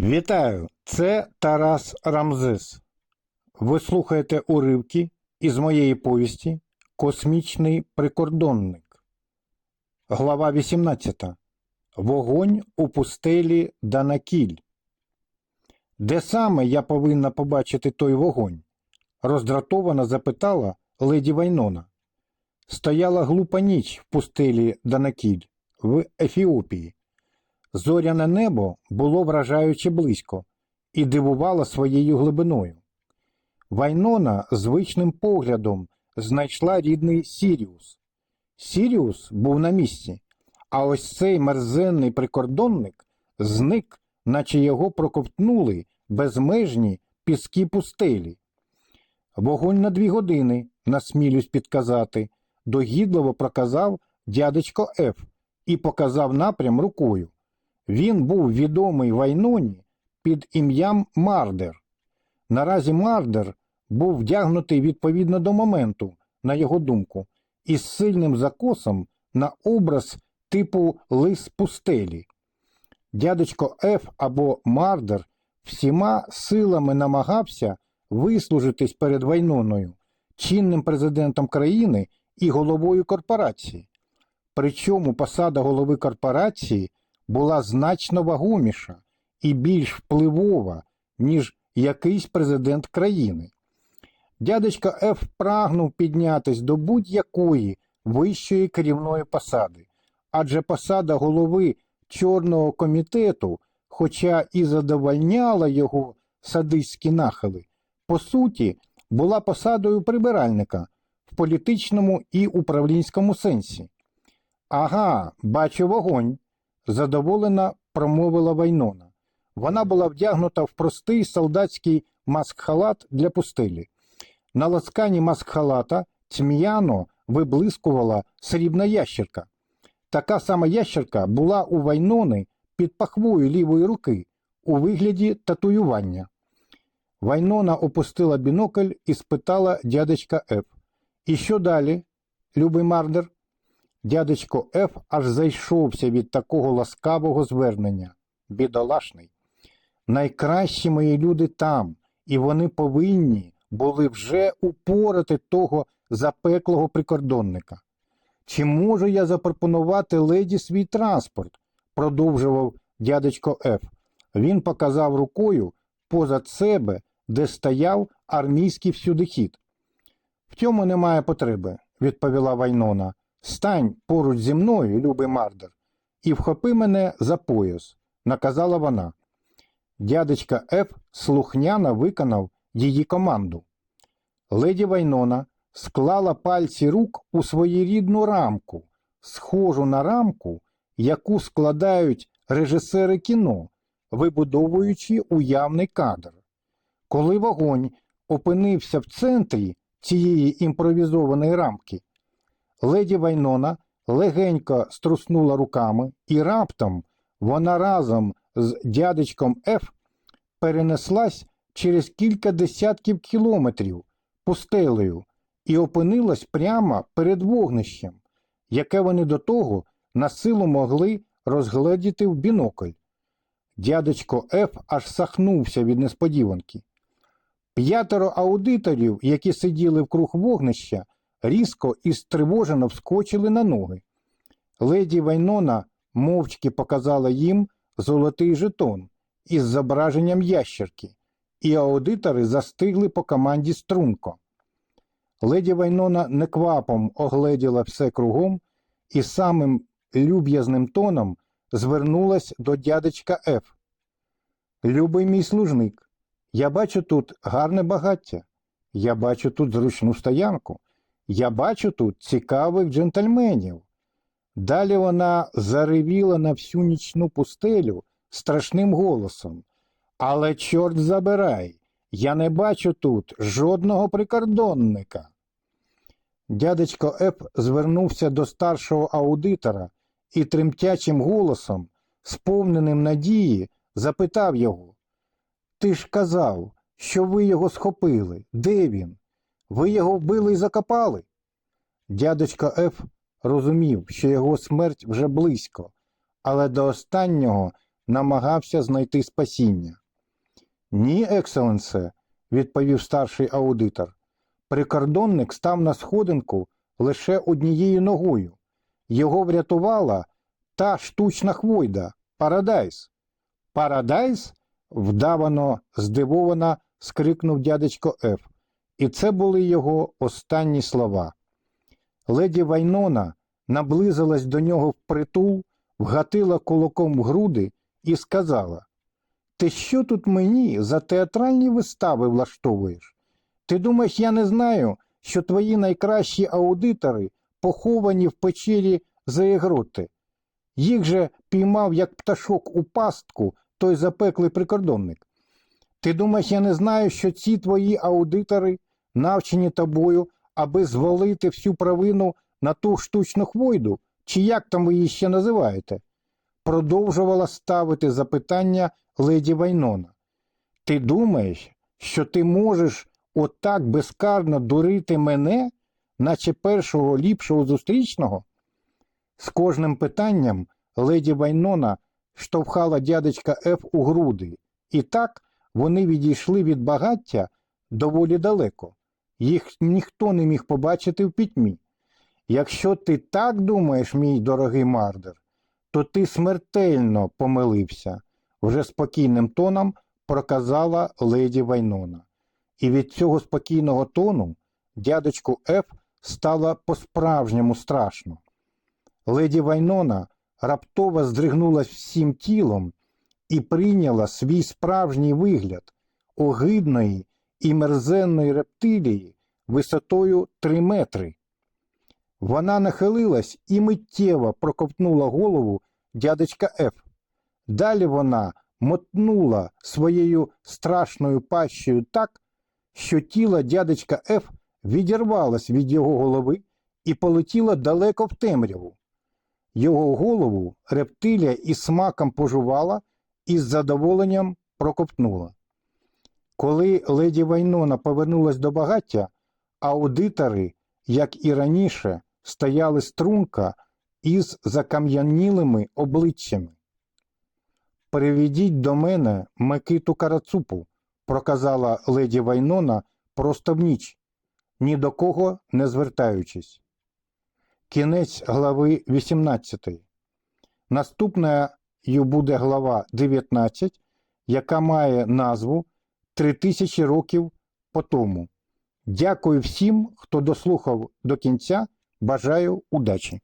Вітаю! Це Тарас Рамзес. Ви слухаєте уривки із моєї повісті Космічний прикордонник. Глава 18. Вогонь у пустелі Данакіль. Де саме я повинна побачити той вогонь? роздратовано запитала леді Вайнона. Стояла глупа ніч в пустелі Данакіль в Ефіопії. Зоряне небо було вражаюче близько і дивувало своєю глибиною. Вайнона звичним поглядом знайшла рідний Сіріус. Сіріус був на місці, а ось цей мерзенний прикордонник зник, наче його проковтнули безмежні піски пустелі. Вогонь на дві години, насмілюсь підказати, догідливо проказав дядечко Ф і показав напрям рукою. Він був відомий Вайноні під ім'ям Мардер. Наразі Мардер був вдягнутий відповідно до моменту, на його думку, із сильним закосом на образ типу лис пустелі. Дядечко Ф або Мардер всіма силами намагався вислужитись перед Вайноною, чинним президентом країни і головою корпорації. Причому посада голови корпорації була значно вагоміша і більш впливова, ніж якийсь президент країни. Дядечко Ф прагнув піднятись до будь-якої вищої керівної посади, адже посада голови Чорного комітету, хоча і задовольняла його садистські нахили, по суті, була посадою прибиральника в політичному і управлінському сенсі. Ага, бачу вогонь задоволена промовила Вайнона. Вона була вдягнута в простий солдатський маскхалат для пустелі. На ласкані маскхалата тьмяно виблискувала срібна ящерка. Така сама ящерка була у Вайнони під пахвою лівої руки у вигляді татуювання. Вайнона опустила бінокль і спитала дядечка Ф. І що далі, любий мардер? Дядечко Ф аж зайшовся від такого ласкавого звернення. Бідолашний. Найкращі мої люди там, і вони повинні були вже упорати того запеклого прикордонника. Чи можу я запропонувати леді свій транспорт? продовжував дядечко Ф. Він показав рукою позад себе, де стояв армійський всюдихід. В цьому немає потреби, відповіла Вайнона. Стань поруч зі мною, любий мардер, і вхопи мене за пояс, наказала вона. Дядечка Ф слухняно виконав її команду. Леді Вайнона склала пальці рук у своєрідну рамку, схожу на рамку, яку складають режисери кіно, вибудовуючи уявний кадр. Коли вогонь опинився в центрі цієї імпровізованої рамки, Леді Вайнона легенько струснула руками, і раптом вона разом з дядечком Ф перенеслась через кілька десятків кілометрів пустелею і опинилась прямо перед вогнищем, яке вони до того на силу могли розгледіти в бінокль. Дядечко Ф аж сахнувся від несподіванки. П'ятеро аудиторів, які сиділи вкруг вогнища, різко і стривожено вскочили на ноги. Леді Вайнона мовчки показала їм золотий жетон із зображенням ящерки, і аудитори застигли по команді струнко. Леді Вайнона неквапом огледіла все кругом і самим люб'язним тоном звернулась до дядечка Ф. Любий мій служник, я бачу тут гарне багаття, я бачу тут зручну стоянку. Я бачу тут цікавих джентльменів. Далі вона заревіла на всю нічну пустелю страшним голосом. Але, чорт забирай, я не бачу тут жодного прикордонника. Дядечко Еп звернувся до старшого аудитора і тремтячим голосом, сповненим надії, запитав його Ти ж казав, що ви його схопили. Де він? Ви його вбили і закопали? Дядечко Ф розумів, що його смерть вже близько, але до останнього намагався знайти спасіння. Ні, екселенсе, відповів старший аудитор. Прикордонник став на сходинку лише однією ногою. Його врятувала та штучна хвойда Парадайз. Парадайз? вдавано, здивовано скрикнув дядечко Еф. І це були його останні слова. Леді Вайнона наблизилась до нього впритул, вгатила кулаком в груди і сказала: Ти що тут мені за театральні вистави влаштовуєш? Ти думаєш, я не знаю, що твої найкращі аудитори поховані в печері Заєгроти? Їх же піймав, як пташок у пастку, той запеклий прикордонник. Ти думаєш, я не знаю, що ці твої аудитори навчені тобою, аби звалити всю провину на ту штучну хвойду, чи як там ви її ще називаєте? Продовжувала ставити запитання леді Вайнона. Ти думаєш, що ти можеш отак безкарно дурити мене, наче першого ліпшого зустрічного? З кожним питанням леді Вайнона штовхала дядечка Еф у груди, і так вони відійшли від багаття доволі далеко. Їх ніхто не міг побачити в пітьмі. Якщо ти так думаєш, мій дорогий Мардер, то ти смертельно помилився, вже спокійним тоном проказала леді Вайнона. І від цього спокійного тону дядечку Еф стало по-справжньому страшно. Леді Вайнона раптово здригнулась всім тілом і прийняла свій справжній вигляд огидної і мерзенної рептилії висотою три метри. Вона нахилилась і миттєво проковтнула голову дядечка Еф. Далі вона мотнула своєю страшною пащею так, що тіло дядечка Еф відірвалось від його голови і полетіло далеко в темряву. Його голову рептилія із смаком пожувала і з задоволенням проковтнула. Коли леді Вайнона повернулась до багаття, аудитори, як і раніше, стояли струнка із закам'янілими обличчями. Приведіть до мене Микиту Карацупу, проказала леді Вайнона просто в ніч, ні до кого не звертаючись. Кінець глави 18. Наступною буде глава 19, яка має назву «Три тисячі років по тому. Дякую всім, хто дослухав до кінця. Бажаю удачі!